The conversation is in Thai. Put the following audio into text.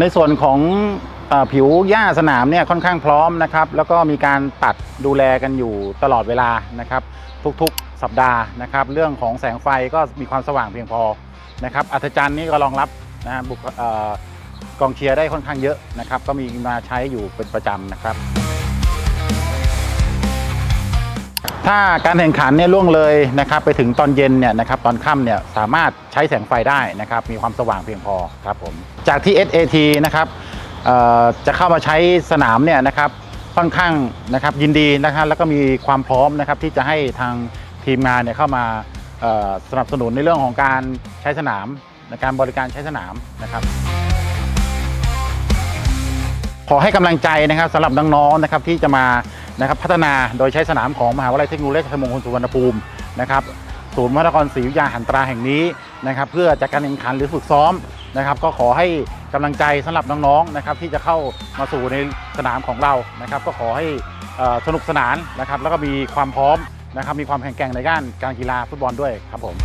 ในส่วนของอผิวหญ้าสนามเนี่ยค่อนข้างพร้อมนะครับ แล้วก็มีการตัดดูแลกันอยู่ตลอดเวลานะครับ ทุกๆสัปดาห์นะครับ เรื่องของแสงไฟก็มีความสว่างเพียงพอนะครับอัธจันทร์นี่ก็รองรับนะบุกกองเชียร์ได้ค่อนข้างเยอะนะครับ ก็มีมาใช้อยู่เป็นประจำนะครับ ถ้าการแข่งขันเนี่ยล่วงเลยนะครับไปถึงตอนเย็นเนี่ยนะครับตอนค่ำเนี่ยสามารถใช้แสงไฟได้นะครับมีความสว่างเพียงพอครับผมจากที่ SAT นะครับจะเข้ามาใช้สนามเนี่ยนะครับค่อนข้างนะครับยินดีนะครับแล้วก็มีความพร้อมนะครับที่จะให้ทางทีมงานเนี่ยเข้ามาสนับสนุนในเรื่องของการใช้สนามในการบริการใช้สนามนะครับขอให้กำลังใจนะครับสำหรับน้องๆนะครับที่จะมา นะครับพัฒนาโดยใช้สนามของมหาวิทยาลัยเทคโนโลยีราชมงคลสุวรรณภูมินะครับศูนย์พระนครศรีอยุธยาหันตราแห่งนี้นะครับเพื่อจัดการแข่งขันหรือฝึกซ้อมนะครับ ก็ขอให้กำลังใจสำหรับน้องๆนะครับที่จะเข้ามาสู่ในสนามของเรานะครับ ก็ขอให้สนุกสนานนะครับแล้วก็มีความพร้อมนะครับมีความแข็งแกร่งในด้านการกีฬาฟุตบอลด้วยครับผม